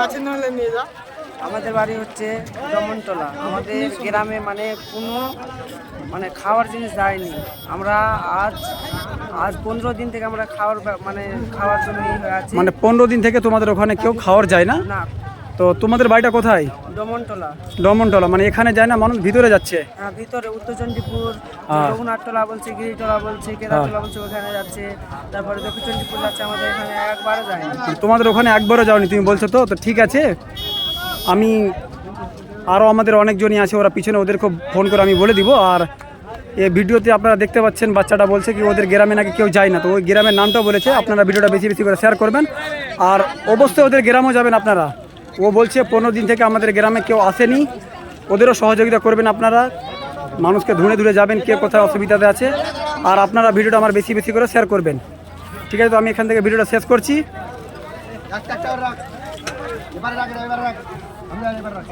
কাছে নাহলে নিয়ে যা আমাদের বাড়ি হচ্ছে দমনতলা আমাদের গ্রামে মানে কোনো মানে খাওয়ার জিনিস যায়নি। আমরা আজ আজ পনেরো দিন থেকে আমরা খাওয়ার মানে খাওয়ার জন্য মানে পনেরো দিন থেকে তোমাদের ওখানে কেউ খাওয়ার যায় না? না তো তোমাদের বাড়িটা কোথায়? ডমনটলা মানে এখানে যায় না মানুষ ভিতরে যাচ্ছে? হ্যাঁ ভিতরে উত্তরচণ্ডীপুর হ্যাঁ। রঘুনাথতলা বলছে গিরিটলা বলছে কেদারতলা বলছে ওখানে যাচ্ছে। তারপরে দক্ষিণচণ্ডীপুর যাচ্ছে আমাদের এখানে একবারও যায় না। তোমাদের ওখানে একবারও যাওনি তুমি বলছো তো? তো ঠিক আছে। আমি আরও আমাদের অনেকজনই আছে ওরা পিছনে ওদের খুব ফোন করে আমি বলে দিব। আর এই ভিডিওতে আপনারা দেখতে পাচ্ছেন বাচ্চাটা বলছে কি ওদের গ্রামে নাকি কেউ যায় না। তো ওই গ্রামের নামটাও বলেছে আপনারা ভিডিওটা বেশি বেশি করে শেয়ার করবেন। আর অবশ্যই ওদের গ্রামও যাবেন আপনারা। ও বলছে পনেরো দিন থেকে আমাদের গ্রামে কেউ আসেনি। ওদেরও সহযোগিতা করবেন আপনারা। মানুষকে ধুনে ধুনে যাবেন, কে কোথায় অসুবিধাতে আছে। আর আপনারা ভিডিওটা আমার বেশি বেশি করে শেয়ার করবেন। ঠিক আছে, তো আমি এখান থেকে ভিডিওটা শেষ করছি। রাখ। এবার রাখ এবার রাখ। আমরা এবার রাখ।